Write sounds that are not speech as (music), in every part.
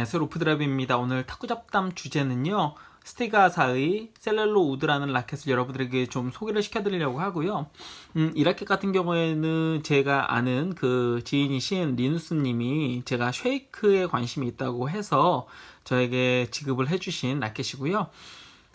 안녕하세요 로프드랍입니다. 오늘 탁구 잡담 주제는요. 스티가사의 셀렐로 우드라는 라켓을 여러분들에게 좀 소개를 시켜드리려고 하고요. 음, 이 라켓 같은 경우에는 제가 아는 그 지인이신 리누스님이 제가 쉐이크에 관심이 있다고 해서 저에게 지급을 해주신 라켓이고요.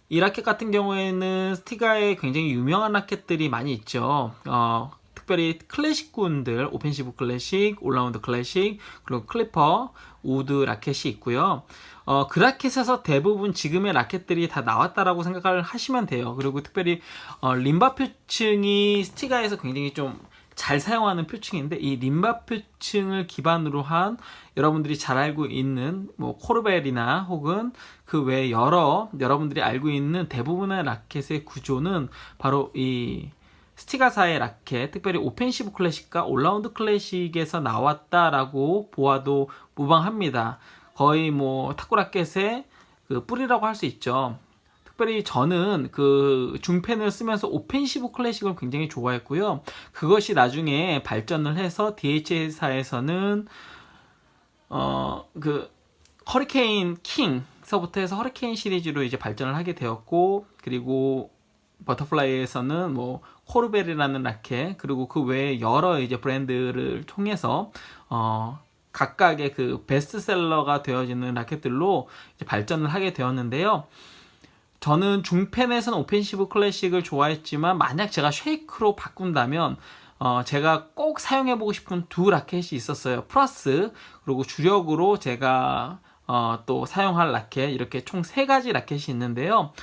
이 라켓 같은 경우에는 스티가에 굉장히 유명한 라켓들이 많이 있죠. 어, 특별히 클래식군들, 오펜시브 클래식, 올라운드 클래식, 그리고 클리퍼, 우드 라켓이 있고요. 어, 그 라켓에서 대부분 지금의 라켓들이 다 나왔다라고 생각을 하시면 돼요. 그리고 특별히 어, 림바 표층이 스티가에서 굉장히 좀잘 사용하는 표층인데 이 림바 표층을 기반으로 한 여러분들이 잘 알고 있는 뭐 코르벨이나 혹은 그 외 여러 여러분들이 알고 있는 대부분의 라켓의 구조는 바로 이 스티가사의 라켓, 특별히 오펜시브 클래식과 올라운드 클래식에서 나왔다라고 보아도 무방합니다. 거의 뭐 탁구 라켓의 그 뿌리라고 할 수 있죠. 특별히 저는 그 중펜을 쓰면서 오펜시브 클래식을 굉장히 좋아했고요. 그것이 나중에 발전을 해서 DH사에서는 어 그 허리케인 킹서부터 해서 허리케인 시리즈로 이제 발전을 하게 되었고 그리고 버터플라이에서는 뭐 코르벨이라는 라켓 그리고 그 외에 여러 이제 브랜드를 통해서 어 각각의 그 베스트셀러가 되어지는 라켓들로 발전을 하게 되었는데요. 저는 중펜에서는 오펜시브 클래식을 좋아했지만 만약 제가 쉐이크로 바꾼다면 어 제가 꼭 사용해보고 싶은 두 라켓이 있었어요. 플러스 그리고 주력으로 제가 어 또 사용할 라켓 이렇게 총 세 가지 라켓이 있는데요.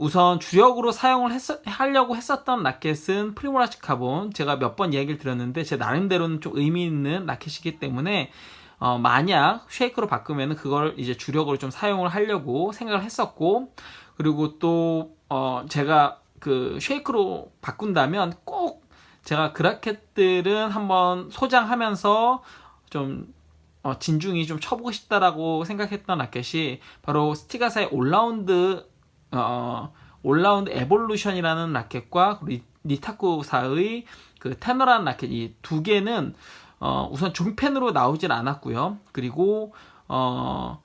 우선 주력으로 사용을 했, 하려고 했었던 라켓은 프리모라치 카본. 제가 몇번 얘기를 드렸는데 제 나름대로는 좀 의미 있는 라켓이기 때문에 어, 만약 쉐이크로 바꾸면 그걸 이제 주력으로 좀 사용을 하려고 생각을 했었고 그리고 또 어, 제가 그 쉐이크로 바꾼다면 꼭 제가 그 라켓들은 한번 소장하면서 좀 어, 진중히 좀 쳐보고 싶다라고 생각했던 라켓이 바로 스티가사의 올라운드 어, 올라운드 에볼루션이라는 라켓과 리타쿠사의 그 테너라는 라켓 이 두 개는 어, 우선 중펜으로 나오질 않았고요. 그리고 어,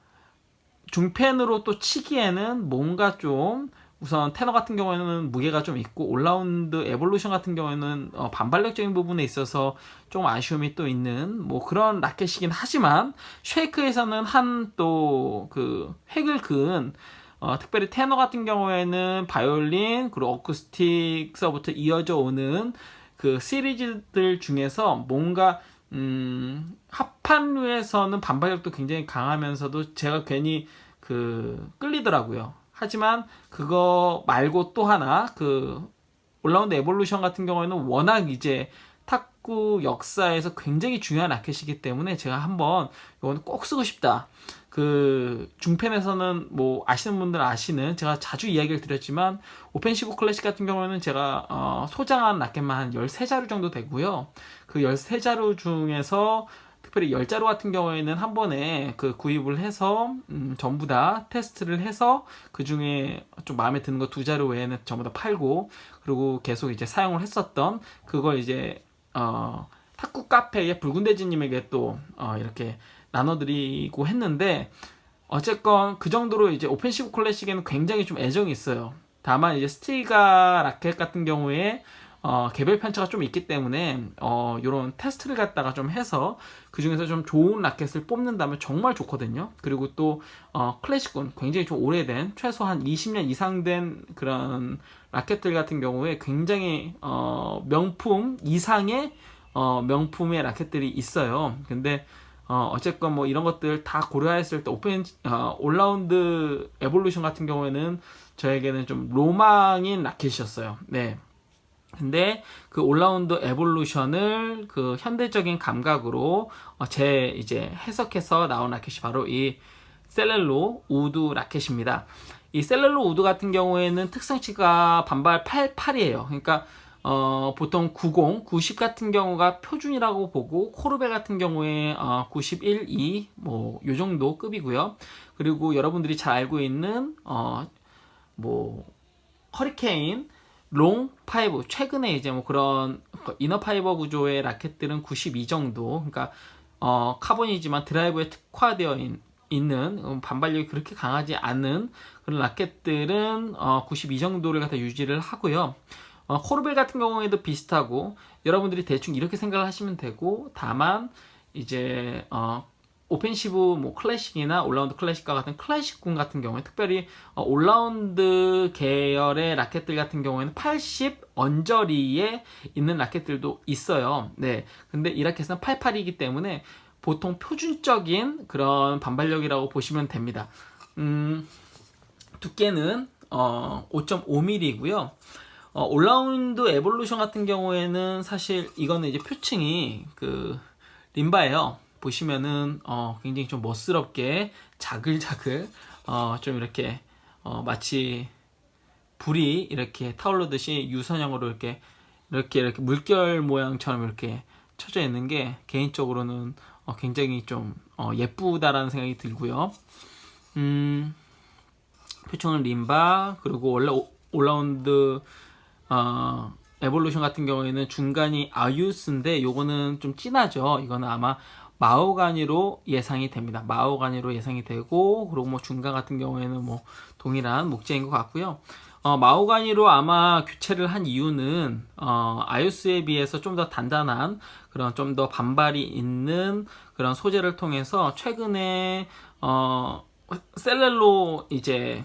중펜으로 또 치기에는 뭔가 좀 우선 테너 같은 경우에는 무게가 좀 있고 올라운드 에볼루션 같은 경우에는 어, 반발력적인 부분에 있어서 좀 아쉬움이 또 있는 뭐 그런 라켓이긴 하지만 쉐이크에서는 한 또 그 획을 그은 어, 특별히 테너 같은 경우에는 바이올린 그리고 어쿠스틱서부터 이어져 오는 그 시리즈들 중에서 뭔가 음, 합판류에서는 반발력도 굉장히 강하면서도 제가 괜히 그 끌리더라고요. 하지만 그거 말고 또 하나 그 올라운드 에볼루션 같은 경우에는 워낙 이제 탁구 역사에서 굉장히 중요한 라켓이기 때문에 제가 한번 이건 꼭 쓰고 싶다. 그 중펜에서는 뭐 아시는 분들 아시는 제가 자주 이야기를 드렸지만 오펜시브 클래식 같은 경우에는 제가 어 소장한 라켓만 한 13자루 정도 되고요. 그 13자루 중에서 특별히 10자루 같은 경우에는 한 번에 그 구입을 해서 음 전부 다 테스트를 해서 그 중에 좀 마음에 드는 거 두 자루 외에는 전부 다 팔고 그리고 계속 이제 사용을 했었던 그걸 이제 어 탁구 카페의 붉은 대지님에게 또 어, 이렇게 나눠드리고 했는데 어쨌건 그 정도로 이제 오펜시브 클래식에는 굉장히 좀 애정이 있어요. 다만 이제 스티가 라켓 같은 경우에 어, 개별 편차가 좀 있기 때문에 어, 이런 테스트를 갖다가 좀 해서 그 중에서 좀 좋은 라켓을 뽑는다면 정말 좋거든요. 그리고 또 어, 클래식군 굉장히 좀 오래된 최소한 20년 이상 된 그런 라켓들 같은 경우에 굉장히 어, 명품 이상의 어, 명품의 라켓들이 있어요. 근데 어, 어쨌건 뭐 이런 것들 다 고려했을 때 오펜 어, 올라운드 에볼루션 같은 경우에는 저에게는 좀 로망인 라켓이었어요. 네. 근데 그 올라운드 에볼루션을 그 현대적인 감각으로 어, 제 이제 해석해서 나온 라켓이 바로 이 셀렐로 우드 라켓입니다. 이 셀렐로 우드 같은 경우에는 특성치가 반발 88이에요. 그러니까 어, 보통 90, 90 같은 경우가 표준이라고 보고 코르베 같은 경우에 어, 91, 2, 뭐 요 정도 급이고요. 그리고 여러분들이 잘 알고 있는 어, 뭐 허리케인, 롱 파이브 최근에 이제 뭐 그런 이너 파이버 구조의 라켓들은 92 정도. 그러니까 어, 카본이지만 드라이브에 특화되어 있는 있는 음, 반발력이 그렇게 강하지 않은 그런 라켓들은 어, 92 정도를 갖다 유지를 하고요. 어, 코르벨 같은 경우에도 비슷하고 여러분들이 대충 이렇게 생각을 하시면 되고 다만 이제 어, 오펜시브 뭐 클래식이나 올라운드 클래식과 같은 클래식군 같은 경우에 특별히 어, 올라운드 계열의 라켓들 같은 경우에는 80 언저리에 있는 라켓들도 있어요. 네. 근데 이 라켓은 88이기 때문에 보통 표준적인 그런 반발력이라고 보시면 됩니다. 음, 두께는 어, 5.5mm이고요. 어, 올라운드 에볼루션 같은 경우에는 사실 이거는 이제 표층이 그 림바예요. 보시면은 어, 굉장히 좀 멋스럽게 자글자글 어, 좀 이렇게 어, 마치 불이 이렇게 타올르듯이 유선형으로 이렇게 이렇게 이렇게 물결 모양처럼 이렇게 쳐져 있는 게 개인적으로는 어, 굉장히 좀 어, 예쁘다라는 생각이 들고요. 음, 표창은 림바 그리고 원래 오, 올라운드 어, 에볼루션 같은 경우에는 중간이 아유스인데 요거는 좀 진하죠. 이거는 아마 마오가니로 예상이 됩니다. 마오가니로 예상이 되고 그리고 뭐 중간 같은 경우에는 뭐 동일한 목재인 것 같고요. 어, 마오가니로 아마 교체를 한 이유는 어, 아유스에 비해서 좀 더 단단한 그런 좀 더 반발이 있는 그런 소재를 통해서 최근에 어, 셀렐로 이제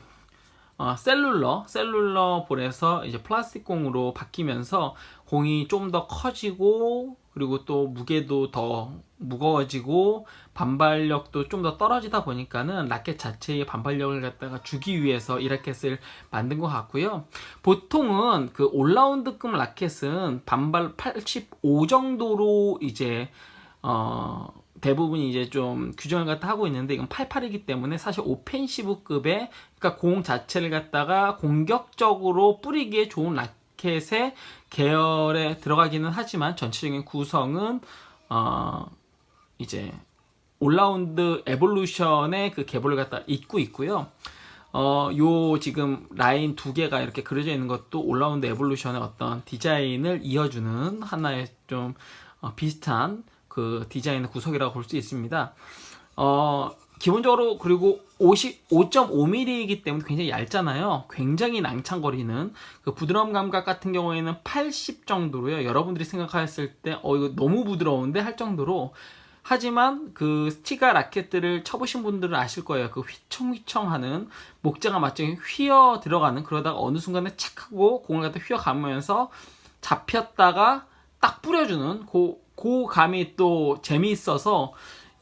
어, 셀룰러 셀룰러 볼에서 이제 플라스틱 공으로 바뀌면서 공이 좀 더 커지고 그리고 또 무게도 더 무거워지고 반발력도 좀 더 떨어지다 보니까는 라켓 자체의 반발력을 갖다가 주기 위해서 이 라켓을 만든 것 같고요. 보통은 그 올라운드급 라켓은 반발 85 정도로 이제 어 대부분 이제 좀 규정을 갖다 하고 있는데 이건 88이기 때문에 사실 오펜시브급의 그러니까 공 자체를 갖다가 공격적으로 뿌리기에 좋은 라켓의 계열에 들어가기는 하지만 전체적인 구성은 어 이제 올라운드 에볼루션의 그 계보를 갖다 잇고 있고요. 어, 요 지금 라인 두 개가 이렇게 그려져 있는 것도 올라운드 에볼루션의 어떤 디자인을 이어주는 하나의 좀 어, 비슷한 그 디자인의 구석이라고 볼 수 있습니다. 어, 기본적으로 그리고 50, 5.5mm이기 때문에 굉장히 얇잖아요. 굉장히 낭창거리는 그 부드러움 감각 같은 경우에는 80 정도로요. 여러분들이 생각하셨을 때 어 이거 너무 부드러운데 할 정도로 하지만 그 스티가 라켓들을 쳐보신 분들은 아실 거예요. 그 휘청휘청하는 목재가 마치 휘어 들어가는 그러다가 어느 순간에 착 하고 공을 갖다 휘어 감으면서 잡혔다가 딱 뿌려주는 그, 그 감이 또 재미있어서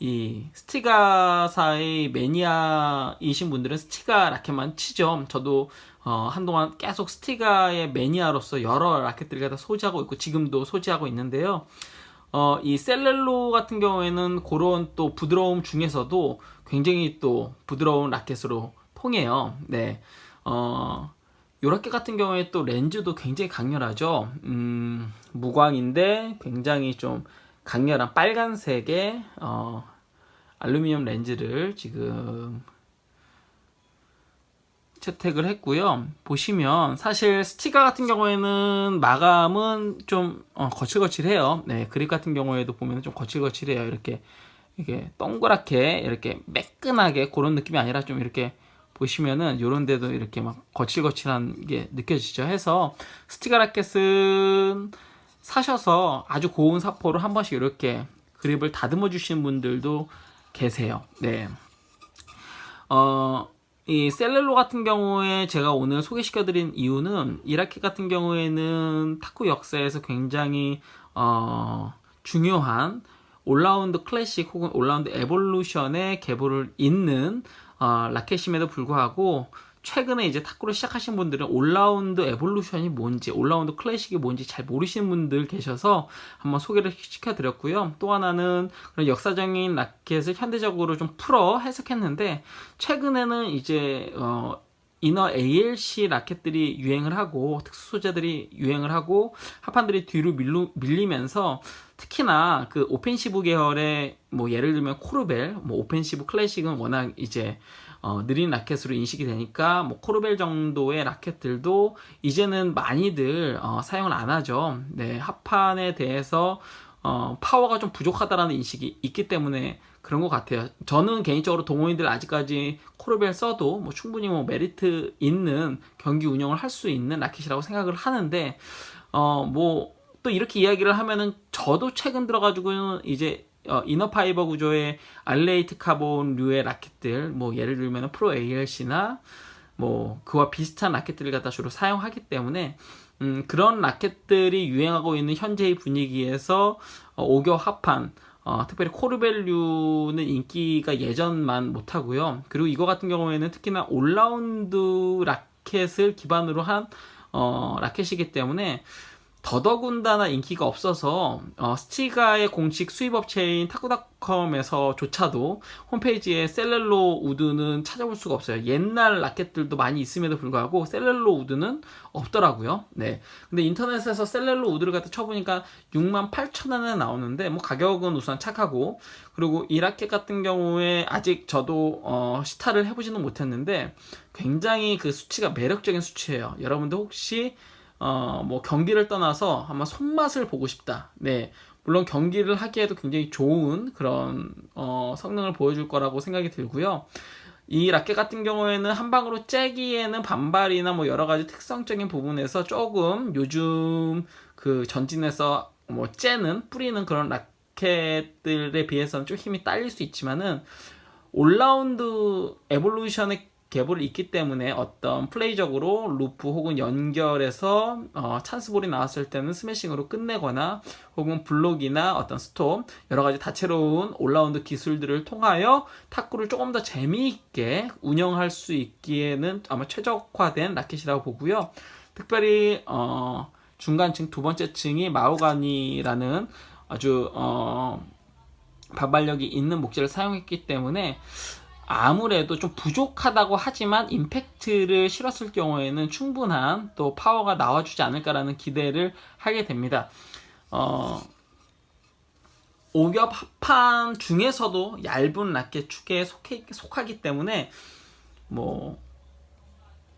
이 스티가사의 매니아이신 분들은 스티가 라켓만 치죠. 저도 어, 한동안 계속 스티가의 매니아로서 여러 라켓들을 갖다 소지하고 있고 지금도 소지하고 있는데요. 어, 이 셀렐로 같은 경우에는 그런 또 부드러움 중에서도 굉장히 또 부드러운 라켓으로 통해요. 네. 어, 요 라켓 같은 경우에 또 렌즈도 굉장히 강렬하죠. 음, 무광인데 굉장히 좀 강렬한 빨간색의 어, 알루미늄 렌즈를 지금 채택을 했고요. 보시면 사실 스티커 같은 경우에는 마감은 좀 어, 거칠거칠해요. 네, 그립 같은 경우에도 보면 좀 거칠거칠해요. 이렇게 이게 동그랗게 이렇게 매끈하게 그런 느낌이 아니라 좀 이렇게 보시면은 요런 데도 이렇게 막 거칠거칠한 게 느껴지죠. 해서 스티커 라켓은 사셔서 아주 고운 사포로 한 번씩 이렇게 그립을 다듬어 주시는 분들도 계세요. 네. 어, 이 셀렐로 같은 경우에 제가 오늘 소개시켜 드린 이유는 이라켓 같은 경우에는 탁구 역사에서 굉장히 어, 중요한 올라운드 클래식 혹은 올라운드 에볼루션의 계보를 잇는 어, 라켓임에도 불구하고 최근에 이제 탁구를 시작하신 분들은 올라운드 에볼루션이 뭔지, 올라운드 클래식이 뭔지 잘 모르시는 분들 계셔서 한번 소개를 시켜드렸고요. 또 하나는 그런 역사적인 라켓을 현대적으로 좀 풀어 해석했는데 최근에는 이제 어, 이너 ALC 라켓들이 유행을 하고 특수 소재들이 유행을 하고 합판들이 뒤로 밀루, 밀리면서 특히나 그 오펜시브 계열의 뭐 예를 들면 코르벨, 뭐 오펜시브 클래식은 워낙 이제 어, 느린 라켓으로 인식이 되니까 뭐 코르벨 정도의 라켓들도 이제는 많이들 어, 사용을 안 하죠. 네, 합판에 대해서 어, 파워가 좀 부족하다라는 인식이 있기 때문에 그런 것 같아요. 저는 개인적으로 동호인들 아직까지 코르벨 써도 뭐 충분히 뭐 메리트 있는 경기 운영을 할 수 있는 라켓이라고 생각을 하는데 어뭐 또 이렇게 이야기를 하면은 저도 최근 들어가지고는 이제 어, 이너 파이버 구조의 알레이트 카본류의 라켓들 뭐 예를 들면 프로 ALC나 뭐 그와 비슷한 라켓들을 갖다 주로 사용하기 때문에 음, 그런 라켓들이 유행하고 있는 현재의 분위기에서 어, 오교 합판 어, 특별히 코르벨류는 인기가 예전만 못하고요. 그리고 이거 같은 경우에는 특히나 올라운드 라켓을 기반으로 한 어, 라켓이기 때문에 더더군다나 인기가 없어서 어, 스티가의 공식 수입업체인 타쿠닷컴에서조차도 홈페이지에 셀렐로 우드는 찾아볼 수가 없어요. 옛날 라켓들도 많이 있음에도 불구하고 셀렐로 우드는 없더라고요. 네. 근데 인터넷에서 셀렐로 우드를 갖다 쳐보니까 6만 8천 원에 나오는데 뭐 가격은 우선 착하고 그리고 이 라켓 같은 경우에 아직 저도 어, 시타를 해보지는 못했는데 굉장히 그 수치가 매력적인 수치예요. 여러분들 혹시 어, 뭐 경기를 떠나서 한번 손맛을 보고 싶다. 네. 물론 경기를 하기에도 굉장히 좋은 그런 어, 성능을 보여줄 거라고 생각이 들고요. 이 라켓 같은 경우에는 한 방으로 째기에는 반발이나 뭐 여러 가지 특성적인 부분에서 조금 요즘 그 전진에서 뭐 째는 뿌리는 그런 라켓들에 비해서는 좀 힘이 딸릴 수 있지만은 올라운드 에볼루션의 계보를 있기 때문에 어떤 플레이적으로 루프 혹은 연결해서 어, 찬스볼이 나왔을 때는 스매싱으로 끝내거나 혹은 블록이나 어떤 스톱 여러 가지 다채로운 올라운드 기술들을 통하여 탁구를 조금 더 재미있게 운영할 수 있기에는 아마 최적화된 라켓이라고 보고요. 특별히 어, 중간층 두 번째 층이 마오가니라는 아주 어, 반발력이 있는 목재를 사용했기 때문에 아무래도 좀 부족하다고 하지만 임팩트를 실었을 경우에는 충분한 또 파워가 나와주지 않을까라는 기대를 하게 됩니다. 어, 오겹 합판 중에서도 얇은 라켓 축에 속해, 속하기 때문에 뭐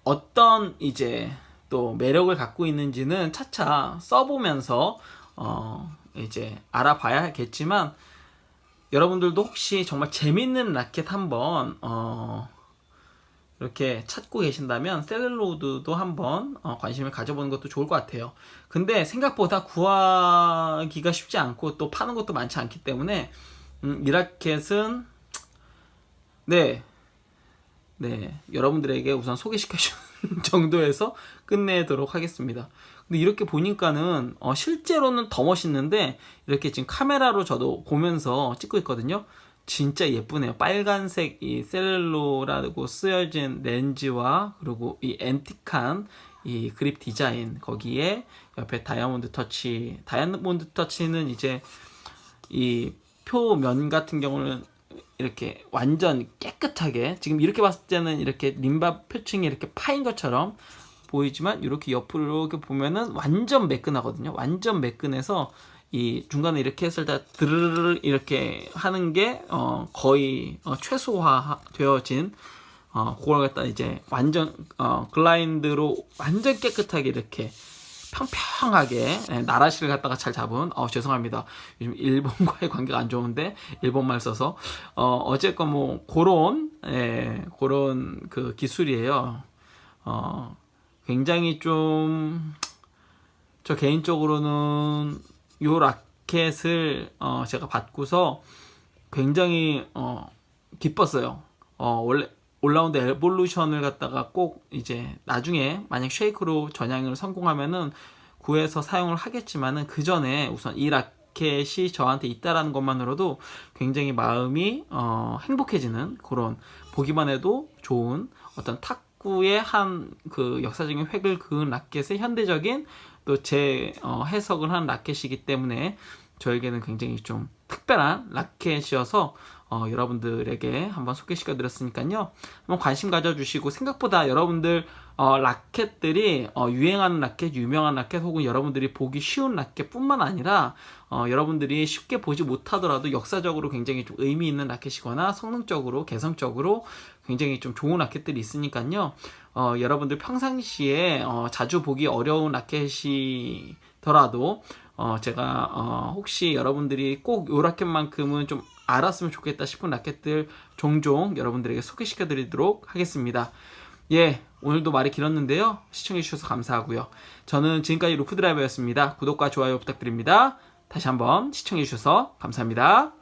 어떤 이제 또 매력을 갖고 있는지는 차차 써보면서 어 이제 알아봐야겠지만 여러분들도 혹시 정말 재밌는 라켓 한번 어, 이렇게 찾고 계신다면 셀룰로드도 한번 어, 관심을 가져보는 것도 좋을 것 같아요. 근데 생각보다 구하기가 쉽지 않고 또 파는 것도 많지 않기 때문에 음, 이 라켓은 네, 네 여러분들에게 우선 소개시켜 주는 (laughs) 정도에서 끝내도록 하겠습니다. 근데 이렇게 보니까는 어, 실제로는 더 멋있는데 이렇게 지금 카메라로 저도 보면서 찍고 있거든요. 진짜 예쁘네요. 빨간색 이 셀룰로라고 쓰여진 렌즈와 그리고 이 앤틱한 이 그립 디자인 거기에 옆에 다이아몬드 터치 다이아몬드 터치는 이제 이 표면 같은 경우는 이렇게 완전 깨끗하게 지금 이렇게 봤을 때는 이렇게 림바 표층이 이렇게 파인 것처럼 보이지만 이렇게 옆으로 이렇게 보면은 완전 매끈하거든요. 완전 매끈해서 이 중간에 이렇게 했을 때 드르르 이렇게 하는 게 어, 거의 어, 최소화 되어진 어, 그걸 갖다 이제 완전 어, 글라인드로 완전 깨끗하게 이렇게 평평하게 네, 나라시를 갖다가 잘 잡은 어 죄송합니다. 요즘 일본과의 (laughs) 관계가 안 좋은데 일본말 써서. 어 어쨌건 뭐 그런 예 그런 그 기술이에요. 어 굉장히 좀 저 개인적으로는 요 라켓을 어 제가 받고서 굉장히 어 기뻤어요. 어 원래 올라운드 에볼루션을 갖다가 꼭 이제 나중에 만약 쉐이크로 전향을 성공하면은 구해서 사용을 하겠지만은 그 전에 우선 이 라켓이 저한테 있다라는 것만으로도 굉장히 마음이 어 행복해지는 그런 보기만 해도 좋은 어떤 탁 탁구의 한 그 역사적인 획을 그은 라켓의 현대적인 또제 어, 해석을 한 라켓이기 때문에 저에게는 굉장히 좀 특별한 라켓이어서 어, 여러분들에게 한번 소개시켜 드렸으니까요. 한번 관심 가져주시고 생각보다 여러분들 어, 라켓들이 어, 유행하는 라켓, 유명한 라켓 혹은 여러분들이 보기 쉬운 라켓뿐만 아니라 어, 여러분들이 쉽게 보지 못하더라도 역사적으로 굉장히 좀 의미 있는 라켓이거나 성능적으로 개성적으로 굉장히 좀 좋은 라켓들이 있으니까요. 어, 여러분들 평상시에 어, 자주 보기 어려운 라켓이더라도 어, 제가 어, 혹시 여러분들이 꼭 요 라켓만큼은 좀 알았으면 좋겠다 싶은 라켓들 종종 여러분들에게 소개시켜 드리도록 하겠습니다. 예, 오늘도 말이 길었는데요. 시청해 주셔서 감사하고요. 저는 지금까지 루프 드라이버였습니다. 구독과 좋아요 부탁드립니다. 다시 한번 시청해 주셔서 감사합니다.